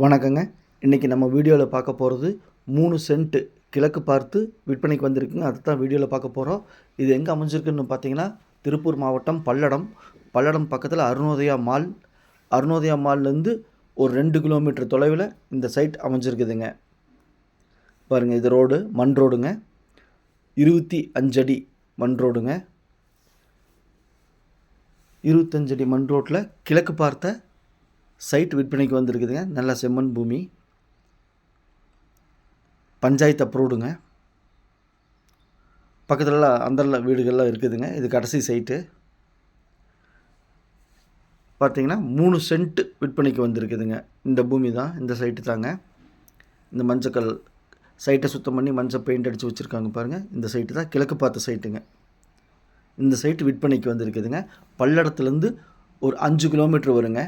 வணக்கங்க. இன்றைக்கி நம்ம வீடியோவில் பார்க்க போகிறது மூணு சென்ட்டு கிழக்கு பார்த்து விற்பனைக்கு வந்திருக்குங்க. அது தான் வீடியோவில் பார்க்க போகிறோம் இது எங்கே அமைஞ்சிருக்குன்னு பார்த்தீங்கன்னா திருப்பூர் மாவட்டம் பல்லடம். பல்லடம் பக்கத்தில் அருணோதயா மால். அருணோதயா மால்லேருந்து ஒரு ரெண்டு கிலோமீட்டர் தொலைவில் இந்த சைட் அமைஞ்சிருக்குதுங்க. பாருங்கள் இது ரோடு மண் ரோடுங்க. இருபத்தி அஞ்சடி மண் ரோடுங்க. இருபத்தஞ்சடி மண் ரோட்டில் கிழக்கு பார்த்த சைட் விற்பனைக்கு வந்திருக்குதுங்க. நல்ல செம்மண் பூமி. பஞ்சாயத்து அப்ரூவ்டுங்க. பக்கத்துலலாம் அந்தரில் வீடுகள்லாம் இருக்குதுங்க. இது கடைசி சைட்டு. பார்த்தீங்கன்னா மூணு சென்ட் விற்பனைக்கு வந்திருக்குதுங்க. இந்த பூமி தான் இந்த சைட்டு தாங்க. இந்த மஞ்சக்கல் சைட்டை சுத்தம் பண்ணி மஞ்சள் பெயிண்ட் அடித்து வச்சுருக்காங்க பாருங்கள் இந்த சைட்டு தான் கிழக்கு பார்த்த சைட்டுங்க. இந்த சைட்டு விற்பனைக்கு வந்திருக்குதுங்க. பல்லடத்துலேருந்து ஒரு அஞ்சு கிலோமீட்டர் வருங்க.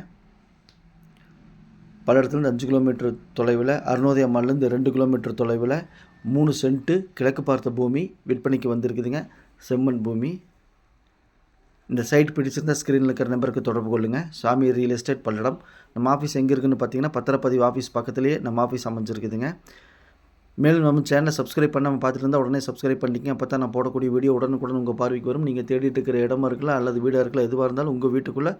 பல்லடத்துலேருந்து அஞ்சு கிலோமீட்டர் தொலைவில் அருணோதய அம்மாலேருந்து ரெண்டு கிலோமீட்டர் தொலைவில் மூணு சென்ட்டு கிழக்கு பார்த்த பூமி விற்பனைக்கு வந்திருக்குதுங்க. செம்மண் பூமி. இந்த சைட் பிடிச்சிருந்தா ஸ்க்ரீனில் இருக்கிற நம்பருக்கு தொடர்பு கொள்ளுங்கள் சாமி ரியல் எஸ்டேட் பல்லடம். நம்ம ஆஃபீஸ் எங்கே இருக்குதுன்னு பார்த்தீங்கன்னா பத்திரப்பதிவு ஆஃபீஸ் பக்கத்துலேயே நம்ம ஆஃபீஸ் அமைஞ்சிருக்குதுங்க. மேலும் நம்ம சேனலை சப்ஸ்கிரைப் பண்ணாமல் பார்த்துட்டு இருந்தால் உடனே சப்ஸ்கிரைப் பண்ணிக்கங்க. அப்போ தான் நான் போடக்கூடிய வீடியோ உடனுக்குடன் உங்கள் பார்வைக்கு வரும். நீங்கள் தேடிட்டு இருக்கிற இடமா இருக்கலாம் அல்லது வீடாக இருக்கலாம் எதுவாக இருந்தாலும் உங்கள் வீட்டுக்குள்ளே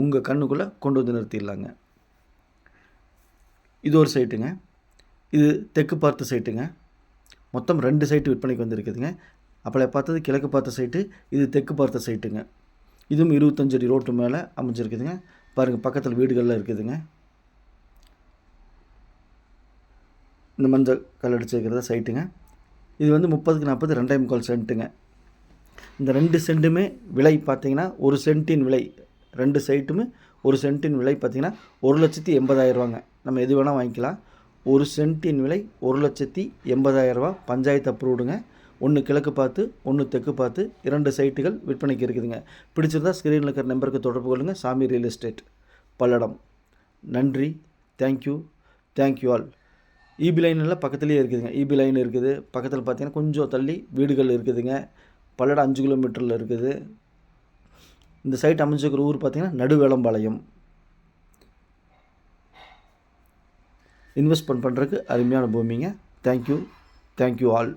உங்கள் கண்ணுக்குள்ளே கொண்டு வந்து நிறுத்திடலாங்க. இது ஒரு சைட்டுங்க. இது தெற்கு பார்த்த சைட்டுங்க. மொத்தம் ரெண்டு சைட்டு விற்பனைக்கு வந்திருக்குதுங்க. அப்போ பார்த்தது கிழக்கு பார்த்த சைட்டு இது தெற்கு பார்த்த சைட்டுங்க. இதுவும் இருபத்தஞ்சு அடி ரோட்டு மேலே அமைஞ்சிருக்குதுங்க. பாருங்கள் பக்கத்தில் வீடுகளில் இருக்குதுங்க. இந்த மஞ்சள் கல் அடிச்சிருக்கிறத சைட்டுங்க. இது வந்து முப்பதுக்கு நாற்பது ரெண்டாயிரம் முக்கால் சென்ட்டுங்க. இந்த ரெண்டு சென்ட்டுமே விலை பார்த்திங்கன்னா ஒரு சென்ட்டின் விலை ரெண்டு சைட்டுமே ஒரு சென்ட்டின் விலை பார்த்தீங்கன்னா ஒரு லட்சத்தி எண்பதாயிரரூவாங்க நம்ம எது வேணால் வாங்கிக்கலாம். ஒரு சென்ட்டின் விலை ஒரு லட்சத்தி எண்பதாயிரரூவா பஞ்சாயத்து அப்ரூவ்டுங்க ஒன்று கிழக்கு பார்த்து ஒன்று தெற்கு பார்த்து இரண்டு சைட்டுகள் விற்பனைக்கு இருக்குதுங்க. பிடிச்சிருந்தா ஸ்க்ரீனில் இருக்கிற நம்பருக்கு தொடர்பு கொள்ளுங்கள் சாமி ரியல் எஸ்டேட் பல்லடம். நன்றி. Thank you thank you all EB line எல்லாம் பக்கத்துலேயே இருக்குதுங்க. இபி லைன் இருக்குது. பக்கத்தில் பார்த்தீங்கன்னா கொஞ்சம் தள்ளி வீடுகள் இருக்குதுங்க. பல்லடம் அஞ்சு கிலோமீட்டரில் இருக்குது. இந்த சைட் அமைஞ்சிருக்கிற ஊர் பார்த்தீங்கன்னா நடுவேளம்பாளையம் இன்வெஸ்ட்மெண்ட் பண்ணுறதுக்கு அருமையான பூமிங்க. Thank you thank you all